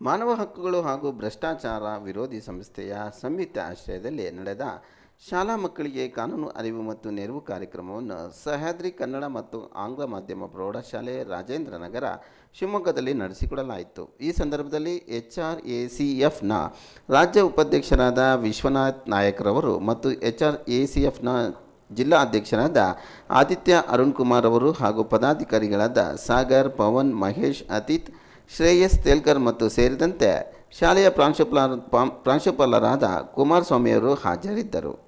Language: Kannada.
ಮಾನವ ಹಕ್ಕುಗಳು ಹಾಗೂ ಭ್ರಷ್ಟಾಚಾರ ವಿರೋಧಿ ಸಂಸ್ಥೆಯ ಸಂಯುಕ್ತ ಆಶ್ರಯದಲ್ಲಿ ನಡೆದ ಶಾಲಾ ಮಕ್ಕಳಿಗೆ ಕಾನೂನು ಅರಿವು ಮತ್ತು ನೆರವು ಕಾರ್ಯಕ್ರಮವನ್ನು ಸಹ್ಯಾದ್ರಿ ಕನ್ನಡ ಮತ್ತು ಆಂಗ್ಲ ಮಾಧ್ಯಮ ಪ್ರೌಢಶಾಲೆ ರಾಜೇಂದ್ರ ನಗರ ಶಿವಮೊಗ್ಗದಲ್ಲಿ ನಡೆಸಿಕೊಡಲಾಯಿತು. ಈ ಸಂದರ್ಭದಲ್ಲಿ ಎಚ್ ಆರ್ ಎ ಸಿ ಎಫ್ನ ರಾಜ್ಯ ಉಪಾಧ್ಯಕ್ಷರಾದ ವಿಶ್ವನಾಥ್ ನಾಯಕ್ರವರು ಮತ್ತು ಎಚ್ ಆರ್ ಎ ಸಿ ಎಫ್ನ ಜಿಲ್ಲಾ ಅಧ್ಯಕ್ಷರಾದ ಆದಿತ್ಯ ಅರುಣ್ ಕುಮಾರ್ ಅವರು ಹಾಗೂ ಪದಾಧಿಕಾರಿಗಳಾದ ಸಾಗರ್, ಪವನ್, ಮಹೇಶ್ ಅತೀತ್ ಶ್ರೇಯಸ್ ತೇಲ್ಕರ್ ಮತ್ತು ಸೇರಿದಂತೆ ಶಾಲೆಯ ಪ್ರಾಂಶುಪಾಲ ಪ್ರಾಂಶುಪಾಲರಾದ ಕುಮಾರಸ್ವಾಮಿಯವರು ಹಾಜರಿದ್ದರು.